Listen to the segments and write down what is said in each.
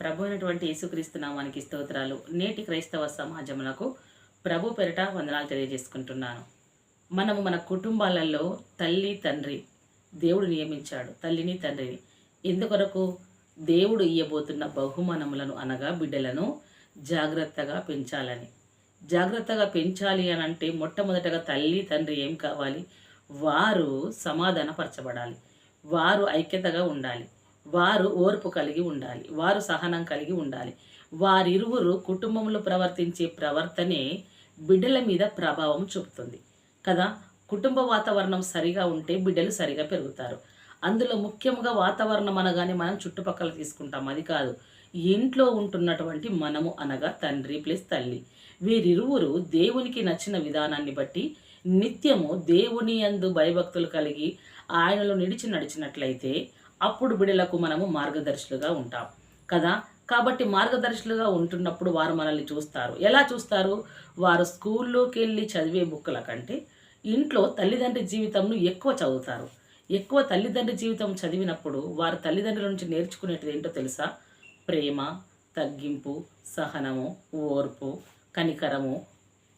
ప్రభు అయినటువంటి యేసుక్రీస్తు నామానికి స్తోత్రాలు. నేటి క్రైస్తవ సమాజములకు ప్రభు పెరట వందనాలు తెలియజేసుకుంటున్నాను. మనము మన కుటుంబాలలో తల్లి తండ్రి దేవుడు నియమించాడు. తల్లిని తండ్రిని. ఎందుకొరకు దేవుడు ఇయ్యబోతున్న బహుమానములను అనగా బిడ్డలను జాగ్రత్తగా పెంచాలని. జాగ్రత్తగా పెంచాలి అని అంటే మొట్టమొదటగా తల్లి తండ్రి ఏం కావాలి? వారు సమాధానపరచబడాలి. వారు ఐక్యతగా ఉండాలి. వారు ఓర్పు కలిగి ఉండాలి వారు సహనం కలిగి ఉండాలి. వారిరువురు కుటుంబంలో ప్రవర్తించే ప్రవర్తనే బిడ్డల మీద ప్రభావం చూపుతుంది. కదా? కుటుంబ వాతావరణం సరిగా ఉంటే బిడ్డలు సరిగా పెరుగుతారు. అందులో ముఖ్యంగా వాతావరణం అనగానే మనం చుట్టుపక్కల తీసుకుంటాం. అది కాదు ఇంట్లో ఉంటున్నటువంటి మనము అనగా తండ్రి ప్లస్ తల్లి. వీరిరువురు దేవునికి నచ్చిన విధానాన్ని బట్టి నిత్యము దేవుని యందు భయభక్తులు కలిగి ఆయనలో నిడిచి నడిచినట్లయితే అప్పుడు బిడలకు మనము మార్గదర్శులుగా ఉంటాం. కదా? కాబట్టి మార్గదర్శులుగా ఉంటున్నప్పుడు వారు మనల్ని చూస్తారు. ఎలా చూస్తారు? వారు స్కూల్లోకి వెళ్ళి చదివే బుక్కుల కంటే ఇంట్లో తల్లిదండ్రి జీవితంను ఎక్కువ చదువుతారు. ఎక్కువ తల్లిదండ్రి జీవితం చదివినప్పుడు వారు తల్లిదండ్రుల నుంచి నేర్చుకునేటిది ఏంటో తెలుసా? ప్రేమ తగ్గింపు సహనము ఓర్పు కనికరము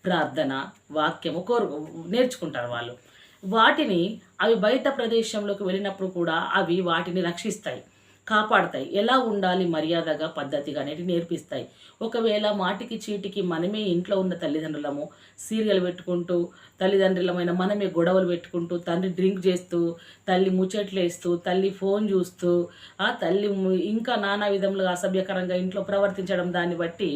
ప్రార్థన వాక్యము కోరు నేర్చుకుంటారు వాళ్ళు. వాటిని అవి బయట ప్రదేశంలోకి వెళ్ళినప్పుడు కూడా అవి వాటిని రక్షిస్తాయి కాపాడతాయి. ఎలా ఉండాలి మర్యాదగా పద్ధతిగా అనేది నేర్పిస్తాయి. ఒకవేళ మాటికి చీటికి మనమే ఇంట్లో ఉన్న తల్లిదండ్రులము సీరియల్ పెట్టుకుంటూ తల్లిదండ్రులమైన మనమే గొడవలు పెట్టుకుంటూ తండ్రి డ్రింక్ చేస్తూ తల్లి ముచ్చట్లు వేస్తూ తల్లి ఫోన్ చూస్తూ ఆ తల్లి ఇంకా నానా విధములుగా అసభ్యకరంగా ఇంట్లో ప్రవర్తించడం దాన్ని బట్టి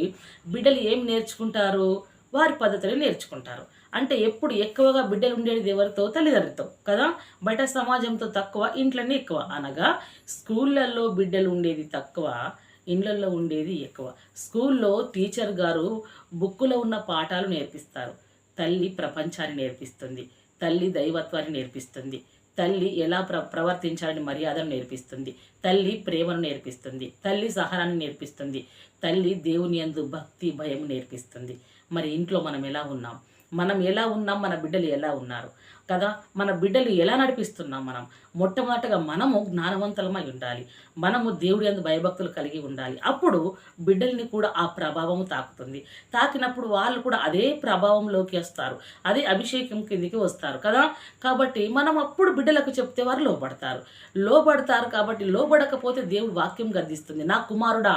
బిడ్డలు ఏం నేర్చుకుంటారు? వారి పద్ధతులు నేర్చుకుంటారు. అంటే ఎప్పుడు ఎక్కువగా బిడ్డలు ఉండేది ఎవరితో? తల్లిదండ్రులతో కదా? బయట సమాజంతో తక్కువ ఇంట్లోనే ఎక్కువ. అనగా స్కూళ్ళల్లో బిడ్డలు ఉండేది తక్కువ ఇండ్లల్లో ఉండేది ఎక్కువ. స్కూల్లో టీచర్ గారు బుక్కులో ఉన్న పాఠాలు నేర్పిస్తారు. తల్లి ప్రపంచాన్ని నేర్పిస్తుంది. తల్లి దైవత్వాన్ని నేర్పిస్తుంది. తల్లి ఎలా ప్ర ప్రవర్తించాలని మర్యాదను నేర్పిస్తుంది. తల్లి ప్రేమను నేర్పిస్తుంది తల్లి సహనాన్ని నేర్పిస్తుంది తల్లి దేవుని యందు భక్తి భయం నేర్పిస్తుంది. మరి ఇంట్లో మనం ఎలా ఉన్నాం? మనం ఎలా ఉన్నాం? మన బిడ్డలు ఎలా ఉన్నారు? కదా మన బిడ్డలు ఎలా నడిపిస్తున్నాం మనం? మొట్టమొదటగా మనము జ్ఞానవంతులమై ఉండాలి. మనము దేవుడి అందు భయభక్తులు కలిగి ఉండాలి. అప్పుడు బిడ్డల్ని కూడా ఆ ప్రభావం తాకుతుంది. తాకినప్పుడు వాళ్ళు కూడా అదే ప్రభావంలోకి వస్తారు. అదే అభిషేకం కిందికి వస్తారు. కదా కాబట్టి మనం అప్పుడు బిడ్డలకు చెప్తే వారు లోపడతారు లోపడతారు కాబట్టి లోబడకపోతే దేవుడు వాక్యం గర్దిస్తుంది నా కుమారుడా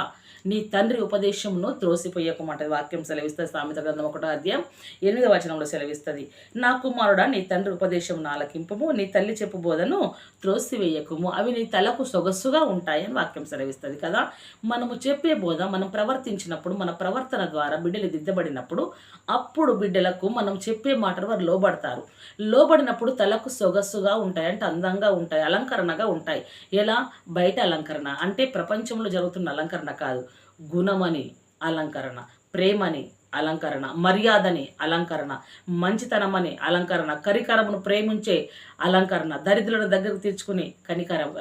నీ తండ్రి ఉపదేశమును త్రోసిపోయకమాట. వాక్యం సెలవిస్తుంది సామెత గ్రంథం ఒకటో అధ్యాయం ఎనిమిది వచనంలో సెలవిస్తుంది. నా కుమారుడా నీ తండ్రి ఉపదేశమును ఆలకింపము నీ తల్లి చెప్పు బోధను త్రోసివేయకము. అవి నీ తలకు సొగస్సుగా ఉంటాయని వాక్యం సెలవిస్తుంది కదా. మనము చెప్పే బోధ మనం ప్రవర్తించినప్పుడు మన ప్రవర్తన ద్వారా బిడ్డలు దిద్దబడినప్పుడు అప్పుడు బిడ్డలకు మనం చెప్పే మాటలు వారు లోబడతారు. లోబడినప్పుడు తలకు సొగస్సుగా ఉంటాయి అంటే అందంగా ఉంటాయి అలంకరణగా ఉంటాయి. ఎలా? బయట అలంకరణ. అంటే ప్రపంచంలో జరుగుతున్న అలంకరణ కాదు. గుణమని అలంకరణ ప్రేమని అలంకరణ మర్యాదని అలంకరణ మంచితనమని అలంకరణ కరికరమును ప్రేమించే అలంకరణ దరిద్రుల దగ్గరకు తీర్చుకునే కనికరం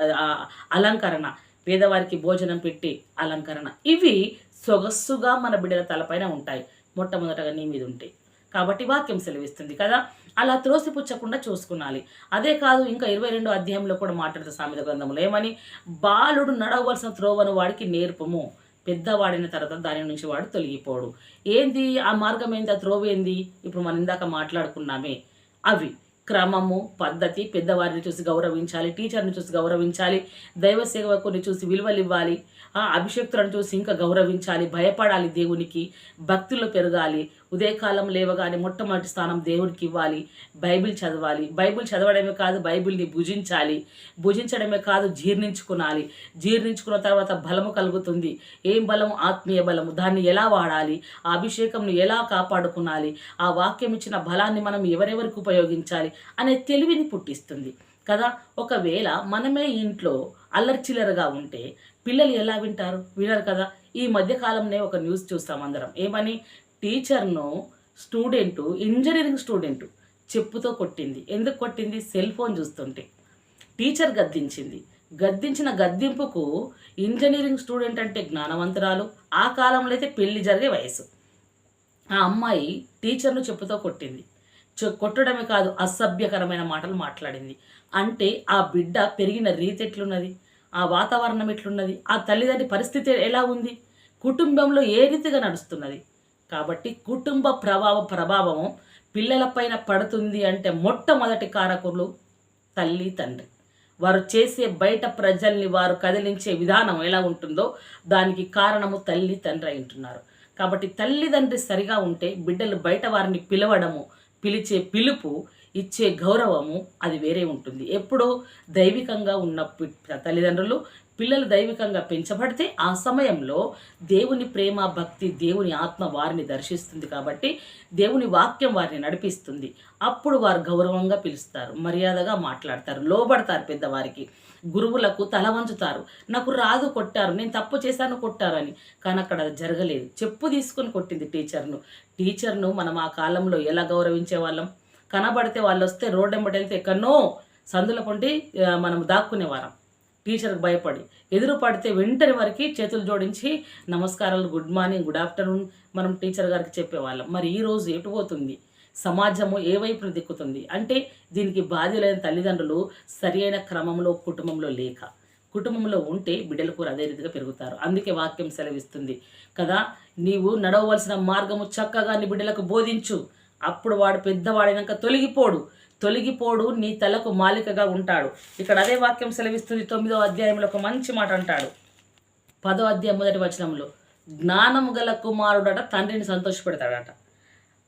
అలంకరణ పేదవారికి భోజనం పెట్టి అలంకరణ. ఇవి సొగస్సుగా మన బిడ్డల తలపైన ఉంటాయి. మొట్టమొదటగా నీ మీద ఉంటాయి కాబట్టి వాక్యం సెలవిస్తుంది కదా? అలా త్రోసిపుచ్చకుండా చూసుకునాలి. అదే కాదు ఇంకా ఇరవై రెండో అధ్యాయంలో కూడా మాట్లాడుతూ సామెత గ్రంథంలో ఏమని? బాలుడు నడవలసిన త్రోవను వాడికి నేర్పము. పెద్దవాడిన తర్వాత దాని నుంచి వాడు తొలగిపోడు. ఏంది? ఆ మార్గం ఏంది? ఆ త్రోవ ఏంది? ఇప్పుడు మనం ఇందాక మాట్లాడుకున్నామే. అవి క్రమము పద్ధతి పెద్దవారిని చూసి గౌరవించాలి టీచర్ని చూసి గౌరవించాలి దైవ సేవకుని చూసి విలువలు ఇవ్వాలి ఆ అభిషక్తులను చూసి ఇంకా గౌరవించాలి భయపడాలి దేవునికి భక్తులు పెరగాలి ఉదయకాలం లేవగానే మొట్టమొదటి స్థానం దేవుడికి ఇవ్వాలి బైబిల్ చదవాలి. బైబిల్ చదవడమే కాదు బైబిల్ని భుజించాలి. భుజించడమే కాదు జీర్ణించుకునాలి. జీర్ణించుకున్న తర్వాత బలము కలుగుతుంది. ఏం బలము? ఆత్మీయ బలము. దాన్ని ఎలా వాడాలి? ఆ అభిషేకంను ఎలా కాపాడుకునాలి? ఆ వాక్యం ఇచ్చిన బలాన్ని మనం ఎవరెవరికి ఉపయోగించాలి? అనే తెలివిని పుట్టిస్తుంది. కదా? ఒకవేళ మనమే ఇంట్లో అల్లర్చిల్లరగా ఉంటే పిల్లలు ఎలా వింటారు? వినరు కదా? ఈ మధ్యకాలంనే ఒక న్యూస్ చూస్తాం అందరం. ఏమని? టీచర్ను స్టూడెంట్ ఇంజనీరింగ్ స్టూడెంట్ చెప్పుతో కొట్టింది. ఎందుకు కొట్టింది? సెల్ ఫోన్ చూస్తుంటే. టీచర్ గద్దించింది. గద్దించిన గద్దింపుకు ఇంజనీరింగ్ స్టూడెంట్ అంటే జ్ఞానవంతురాలు. ఆ కాలంలో అయితే పెళ్ళి జరిగే వయసు. ఆ అమ్మాయి టీచర్ను చెప్పుతో కొట్టింది. కొట్టడమే కాదు అసభ్యకరమైన మాటలు మాట్లాడింది. అంటే ఆ బిడ్డ పెరిగిన రీతి ఎట్లున్నది? ఆ వాతావరణం ఎట్లున్నది? ఆ తల్లిదండ్రి పరిస్థితి ఎలా ఉంది? కుటుంబంలో ఏ రీతిగా నడుస్తున్నది? కాబట్టి కుటుంబ ప్రభావ ప్రభావం పిల్లలపైన పడుతుంది అంటే మొట్టమొదటి కారకులు తల్లి తండ్రి. వారు చేసే బయట ప్రజల్ని వారు కదిలించే విధానం ఎలా ఉంటుందో దానికి కారణము తల్లి తండ్రి అయి ఉంటున్నారు. కాబట్టి తల్లిదండ్రి సరిగా ఉంటే బిడ్డలు బయట వారిని పిలవడము పిలిచే పిలుపు ఇచ్చే గౌరవము అది వేరే ఉంటుంది. ఎప్పుడో దైవికంగా ఉన్న పి- తల్లిదండ్రులు పిల్లలు దైవికంగా పెంచబడితే ఆ సమయంలో దేవుని ప్రేమ భక్తి దేవుని ఆత్మ వారిని దర్శిస్తుంది కాబట్టి దేవుని వాక్యం వారిని నడిపిస్తుంది. అప్పుడు వారు గౌరవంగా పిలుస్తారు మర్యాదగా మాట్లాడతారు లోబడతారు పెద్దవారికి. గురువులకు తల వంచుతారు నాకు రాదు కొట్టారు నేను తప్పు చేశాను కొట్టారు అని. కానీ అక్కడ జరగలేదు. చెప్పు తీసుకొని కొట్టింది టీచర్ను. టీచర్ను మనం ఆ కాలంలో ఎలా గౌరవించే వాళ్ళం? కనబడితే వాళ్ళు వస్తే రోడ్డు వెంబడి వెళ్తే ఎక్కడనో సందుల కొండి మనం దాక్కునేవారం టీచర్కి భయపడి. ఎదురు పడితే వెంటనే వరకు చేతులు జోడించి నమస్కారాలు గుడ్ మార్నింగ్ గుడ్ ఆఫ్టర్నూన్ మనం టీచర్ గారికి చెప్పేవాళ్ళం. మరి ఈరోజు ఎటు పోతుంది? సమాజము ఏ వైపున దిక్కుతుంది? అంటే దీనికి బాధ్యులైన తల్లిదండ్రులు సరియైన క్రమంలో కుటుంబంలో లేక. కుటుంబంలో ఉంటే బిడ్డలు కూడా అదే రీతిగా పెరుగుతారు. అందుకే వాక్యం సెలవిస్తుంది కదా నీవు నడవవలసిన మార్గము చక్కగా నీ బిడ్డలకు బోధించు. అప్పుడు వాడు పెద్దవాడైనాక తొలగిపోడు. తొలగిపోడు నీ తలకు మాలికగా ఉంటాడు. ఇక్కడ అదే వాక్యం సెలవిస్తుంది తొమ్మిదో అధ్యాయంలో ఒక మంచి మాట అంటాడు. పదో అధ్యాయం మొదటి వచనంలో జ్ఞానము గల కుమారుడట తండ్రిని సంతోషపెడతాడట.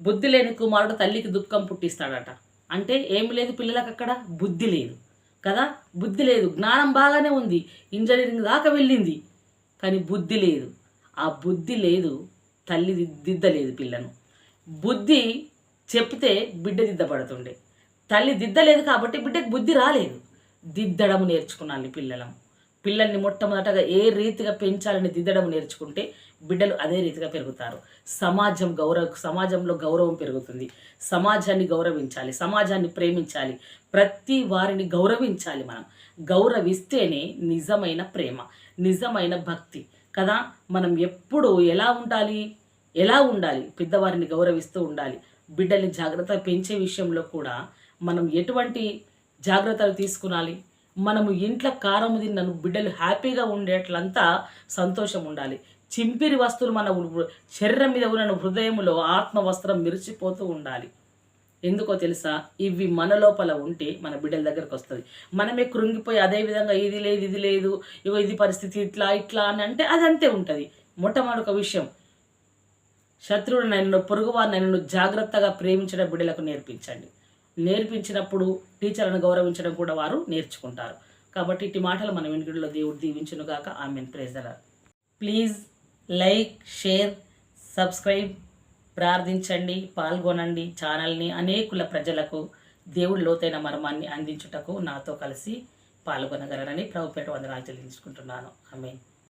బుద్ధి లేని కుమారుడు తల్లికి దుఃఖం పుట్టిస్తాడట. అంటే ఏమి లేదు పిల్లలకు అక్కడ? బుద్ధి లేదు. కదా? బుద్ధి లేదు. జ్ఞానం బాగానే ఉంది. ఇంజనీరింగ్ దాకా వెళ్ళింది. కానీ బుద్ధి లేదు. ఆ బుద్ధి లేదు. తల్లి దిద్దలేదు పిల్లను. బుద్ధి చెప్తే బిడ్డ దిద్దపడుతుండే తల్లి దిద్దలేదు కాబట్టి బిడ్డకు బుద్ధి రాలేదు. దిద్దడం నేర్చుకున్నాను పిల్లలం. పిల్లల్ని మొట్టమొదటగా ఏ రీతిగా పెంచాలని దిద్దడం నేర్చుకుంటే బిడ్డలు అదే రీతిగా పెరుగుతారు. సమాజం గౌరవ సమాజంలో గౌరవం పెరుగుతుంది. సమాజాన్ని గౌరవించాలి సమాజాన్ని ప్రేమించాలి. ప్రతి వారిని గౌరవించాలి మనం. గౌరవిస్తేనే నిజమైన ప్రేమ నిజమైన భక్తి. కదా? మనం ఎప్పుడు ఎలా ఉండాలి? ఎలా ఉండాలి? పెద్దవారిని గౌరవిస్తూ ఉండాలి. బిడ్డల్ని జాగ్రత్తగా పెంచే విషయంలో కూడా మనం ఎటువంటి జాగ్రత్తలు తీసుకునాలి? మనము ఇంట్లో కారం తిన్నాను బిడ్డలు హ్యాపీగా ఉండేట్లంతా సంతోషం ఉండాలి. చింపిరి వస్తువులు మన శరీరం మీద ఉన్న హృదయంలో ఆత్మ వస్త్రం మెరిసిపోతూ ఉండాలి. ఎందుకో తెలుసా? ఇవి మన లోపల ఉంటే మన బిడ్డల దగ్గరకు వస్తుంది. మనమే కృంగిపోయి అదే విధంగా ఇది లేదు ఇది లేదు ఇగో ఇది పరిస్థితి ఇట్లా ఇట్లా అని అంటే అది అంతే ఉంటుంది. మొట్టమొదటి విషయం. శత్రువుడు నన్ను పొరుగువారు నన్ను జాగ్రత్తగా ప్రేమించడం బిడ్డలకు నేర్పించండి. నేర్పించినప్పుడు టీచర్లను గౌరవించడం కూడా వారు నేర్చుకుంటారు. కాబట్టి ఇటు మాటలు మన వెనుకడిలో దేవుడు దీవించునుగాక ఆమె ప్రేజల ప్లీజ్ లైక్ షేర్ సబ్స్క్రైబ్ ప్రార్థించండి పాల్గొనండి ఛానల్ని. అనేకుల ప్రజలకు దేవుడు లోతైన మర్మాన్ని అందించుటకు నాతో కలిసి పాల్గొనగలరని ప్రభుపేట వందనాలు చెల్లించుకుంటున్నాను. ఆమె